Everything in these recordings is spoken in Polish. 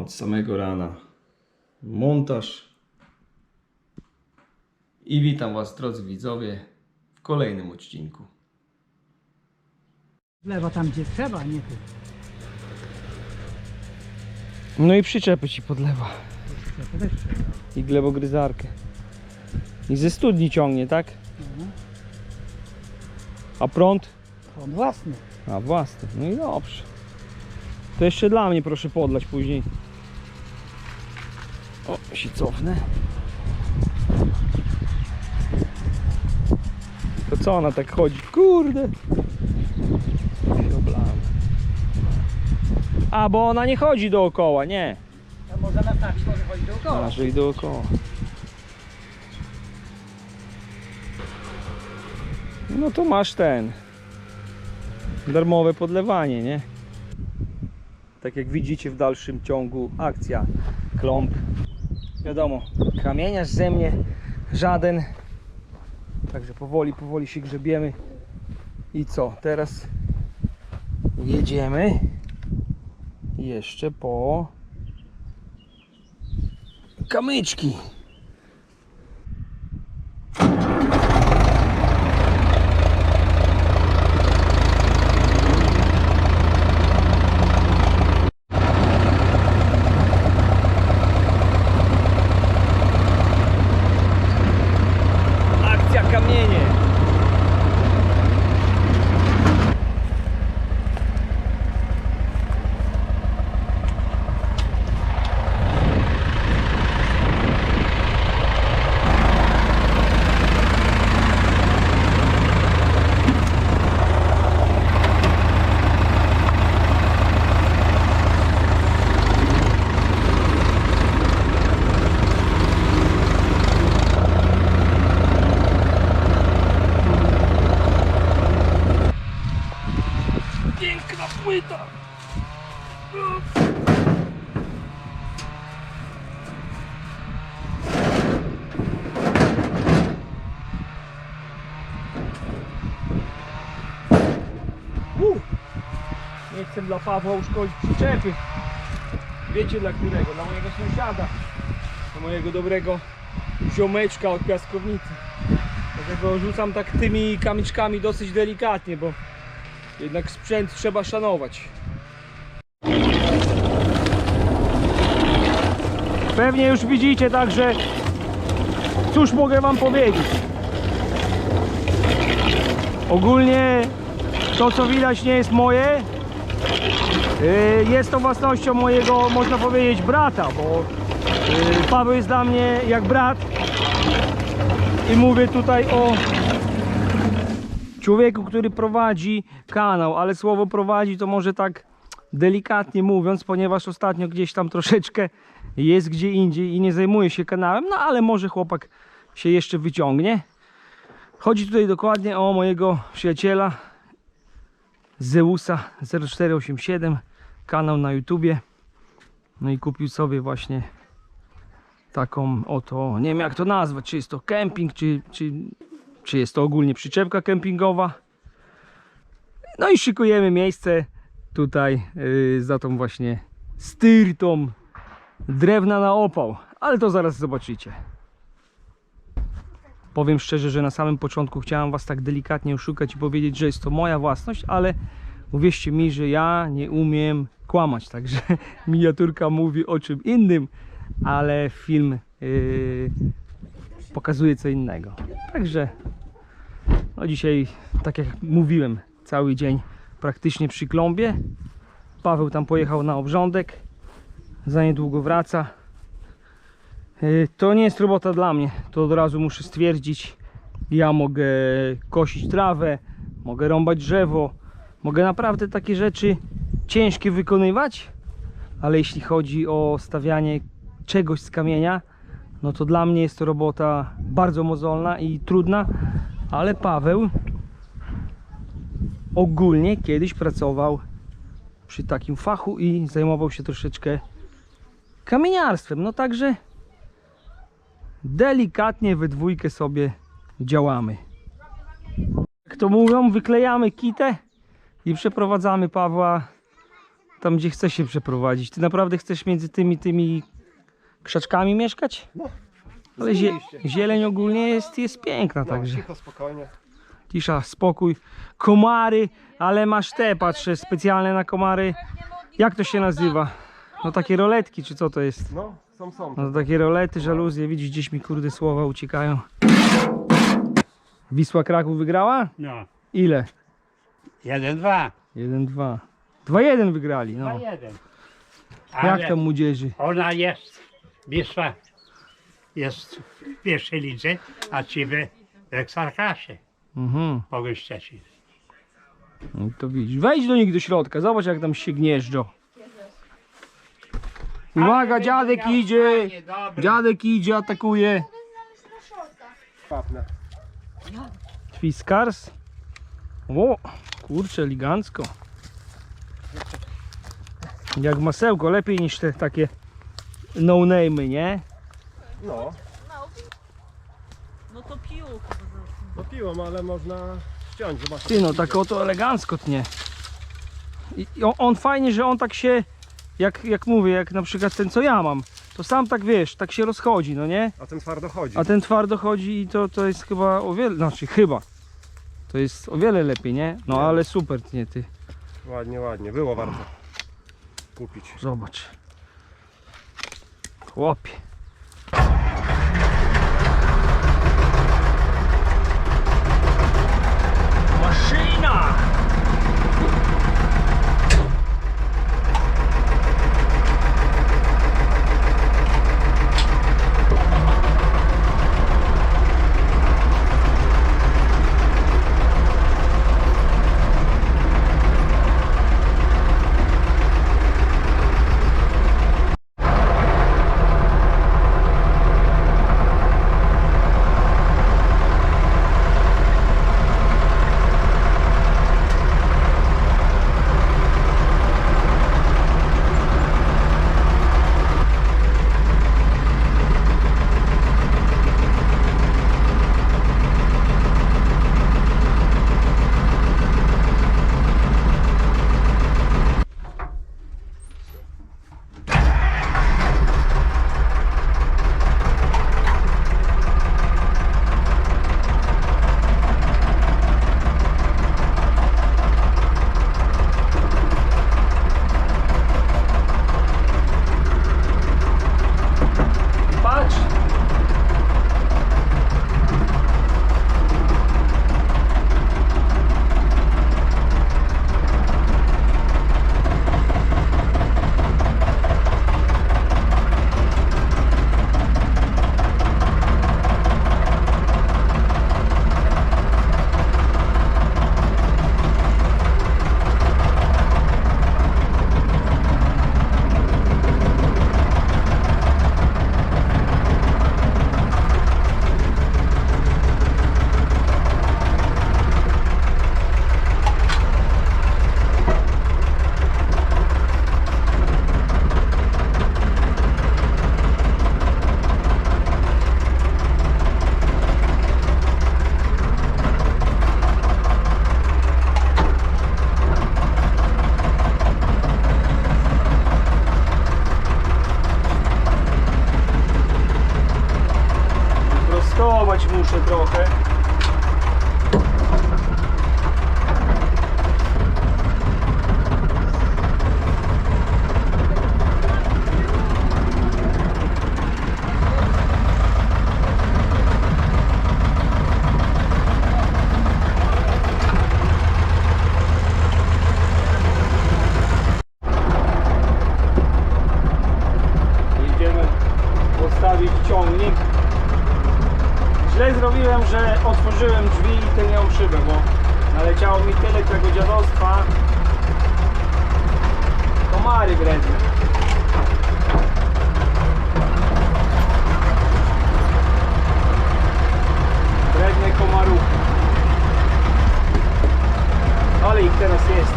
od samego rana montaż. I witam Was, drodzy widzowie, w kolejnym odcinku. Lewa tam gdzie trzeba, nie tu. No i przyczepy Ci podlewa. To też trzeba. I glebogryzarkę. I ze studni ciągnie, tak? Mhm. A prąd? On własny. A własny. No i dobrze. To jeszcze dla mnie proszę podlać później. Się cofnę. To co ona tak chodzi? Kurde. A, bo ona nie chodzi dookoła, nie. A można nastawić, może chodzić dookoła. A, że i dookoła. No to masz ten. Darmowe podlewanie, nie? Tak jak widzicie w dalszym ciągu akcja klomp. Wiadomo, kamieniarz ze mnie żaden. Także powoli, powoli się grzebiemy. I co? Teraz jedziemy jeszcze po kamyczki. Akcja kamienie. Piękna płyta. Uh! Chcę dla Pawła uszkodzić przyczepy. Wiecie dla którego? Dla mojego sąsiada. Dla mojego dobrego ziomeczka od piaskownicy. Dlatego rzucam tak tymi kamyczkami dosyć delikatnie, bo jednak sprzęt trzeba szanować. Pewnie już widzicie, także cóż mogę wam powiedzieć. Ogólnie to co widać nie jest moje. Yy, Jest to własnością mojego, można powiedzieć, brata, bo yy, Paweł jest dla mnie jak brat. I mówię tutaj o człowieku, który prowadzi kanał, ale słowo prowadzi to może tak delikatnie mówiąc, ponieważ ostatnio gdzieś tam troszeczkę jest gdzie indziej i nie zajmuje się kanałem, no ale może chłopak się jeszcze wyciągnie. Chodzi tutaj dokładnie o mojego przyjaciela Zeusa 0487, kanał na YouTubie. No i kupił sobie właśnie taką oto, nie wiem jak to nazwać, czy jest to kemping, czy, czy czy jest to ogólnie przyczepka kempingowa. No i szykujemy miejsce tutaj yy, za tą właśnie styrtą drewna na opał, ale to zaraz zobaczycie. Powiem szczerze, że na samym początku chciałem Was tak delikatnie oszukać i powiedzieć, że jest to moja własność, ale uwierzcie mi, że ja nie umiem kłamać, także miniaturka mówi o czym innym, ale film yy, pokazuje co innego. Także no dzisiaj, tak jak mówiłem, cały dzień praktycznie przy klombie. Paweł tam pojechał na obrządek. Za niedługo wraca. Yy, To nie jest robota dla mnie, to od razu muszę stwierdzić. Ja mogę kosić trawę, mogę rąbać drzewo, mogę naprawdę takie rzeczy ciężkie wykonywać, ale jeśli chodzi o stawianie czegoś z kamienia, no to dla mnie jest to robota bardzo mozolna i trudna, ale Paweł ogólnie kiedyś pracował przy takim fachu i zajmował się troszeczkę kamieniarstwem. No także delikatnie we dwójkę sobie działamy. Jak to mówią, wyklejamy kitę i przeprowadzamy Pawła tam gdzie chcesz się przeprowadzić. Ty naprawdę chcesz między tymi tymi krzaczkami mieszkać? No. Ale zie zieleń ogólnie jest, jest piękna, No, także cicho, spokojnie. cisza, spokój. Komary, ale masz te, patrzę, specjalne na komary. Jak to się nazywa? No takie roletki, czy co to jest? No, są, są. No to takie rolety, żaluzje, widzisz, gdzieś mi kurde słowa uciekają. Wisła Kraków wygrała? No, Ile? Jeden, dwa, 1-2. 2-1 wygrali, dwa, no. jeden. Jak Ale tam młodzieży? ona jest, Wisła jest w pierwszej lidze, a ci w Ekstraklasy Mhm. Pogoń Szczecin. No to widzisz. Wejdź do nich do środka, zobacz jak tam się gnieżdżą. Uwaga, dziadek idzie! Dziadek idzie, atakuje. Twiskars. O, kurczę, elegancko. Jak masełko, lepiej niż te takie no name'y, nie? No, No to pił. no piłem, ale można ściąć, zobacz. Ty no, tak oto elegancko tnie. I i on, on fajnie, że on tak się, jak, jak mówię, jak na przykład ten co ja mam, to sam tak wiesz, tak się rozchodzi, no nie? A ten twardo chodzi. A ten twardo chodzi i to, to jest chyba o wiele, znaczy chyba. To jest o wiele lepiej, nie? No ale super tnie ty, Ładnie, ładnie. Było warto kupić. zobacz. Chłopie. Maszyna! Muszę trochę. Wredne. Wredne komaruchy. Ale ich teraz jest.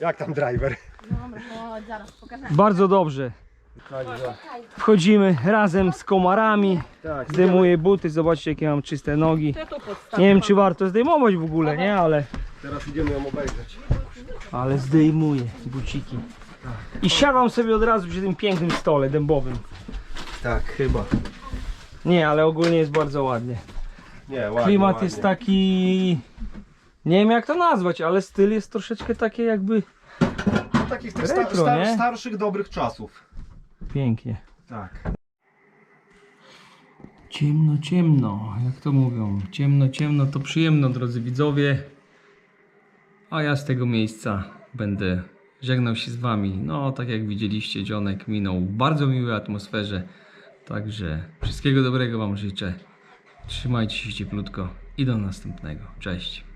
Jak tam driver? No, no zaraz pokażę. Bardzo dobrze. Wchodzimy razem z komarami. Tak, Zdejmuję buty, zobaczcie jakie mam czyste nogi. Nie wiem czy warto zdejmować w ogóle, nie? Ale, teraz idziemy ją obejrzeć. ale zdejmuję buciki. I siadam sobie od razu przy tym pięknym stole dębowym. Tak. Chyba. Nie, ale ogólnie jest bardzo ładnie. Nie, ładnie, Klimat ładnie. jest taki... Nie wiem jak to nazwać, ale styl jest troszeczkę takie jakby... Takich tych Retro, sta- star- nie? starszych, dobrych czasów. Pięknie. Tak. Ciemno, ciemno, jak to mówią. Ciemno, ciemno to przyjemno, drodzy widzowie. A ja z tego miejsca będę żegnał się z wami. No, tak jak widzieliście, dzionek minął w bardzo miłej atmosferze. Także wszystkiego dobrego wam życzę. Trzymajcie się cieplutko i do następnego. Cześć.